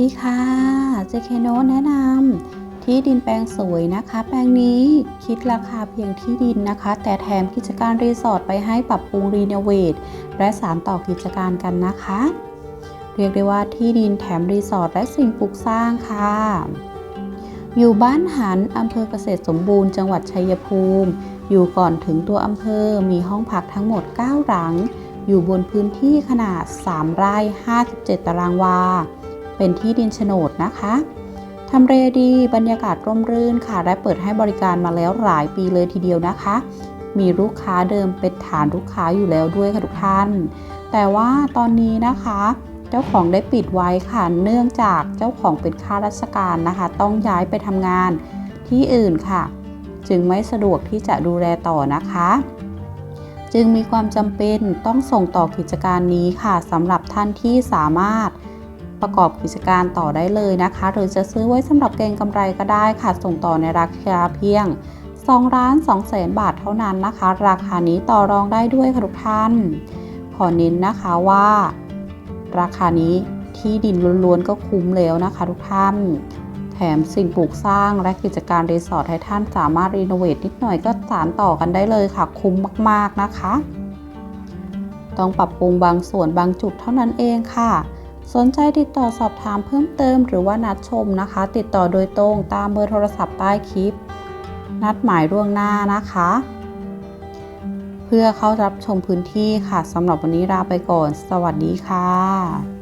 ดีค่ะ เจเคโนแนะนำที่ดินแปลงสวยนะคะ แปลงนี้คิดราคาเพียงที่ดินนะคะ แต่แถมกิจการรีสอร์ทไปให้ปรับปรุงรีโนเวทและสานต่อกิจการกันนะคะ เรียกได้ว่าที่ดินแถมรีสอร์ทและสิ่งปลูกสร้างค่ะ อยู่บ้านหันอำเภอเกษตรสมบูรณ์จังหวัดชัยภูมิ อยู่ก่อนถึงตัวอำเภอมีห้องพักทั้งหมด 9 หลัง อยู่บนพื้นที่ขนาด 3 ไร่ 57 ตารางวา เป็นที่ดินโฉนดนะคะทำเลดีบรรยากาศร่มรื่นค่ะ และเปิดให้บริการมาแล้วหลายปีเลยทีเดียวนะคะ มีลูกค้าเดิมเป็นฐานลูกค้าอยู่แล้วด้วยค่ะทุกท่าน แต่ว่าตอนนี้นะคะ เจ้าของได้ปิดไว้ค่ะ เนื่องจากเจ้าของเป็นข้าราชการนะคะ ต้องย้ายไปทำงานที่อื่นค่ะ จึงไม่สะดวกที่จะดูแลต่อนะคะ จึงมีความจำเป็นต้องส่งต่อกิจการนี้ค่ะสำหรับท่านที่สามารถ ประกอบกิจการต่อได้เลยนะคะ หรือจะซื้อไว้สำหรับเก็งกำไรก็ได้ค่ะ ส่งต่อในราคาเพียง2ล้าน2แสนบาทเท่านั้นนะคะ ราคานี้ต่อรองได้ด้วยค่ะทุกท่าน ขอเน้นนะคะว่า ราคานี้ที่ดินล้วนๆก็คุ้มแล้วนะคะทุกท่านแถมสิ่งปลูกสร้างและกิจการรีสอร์ทให้ท่านสามารถรีโนเวทนิดหน่อยก็สานต่อกันได้เลยค่ะ คุ้มมาก ๆ นะคะ ต้องปรับปรุงบางส่วนบางจุดเท่านั้นเองค่ะ สนใจติดต่อสอบถามเพิ่มเติมหรือว่านัดชมนะคะ ติดต่อโดยตรงตามเบอร์โทรศัพท์ใต้คลิป นัดหมายล่วงหน้านะคะ เพื่อเข้ารับชมพื้นที่ค่ะสำหรับวันนี้ลาไปก่อน สวัสดีค่ะ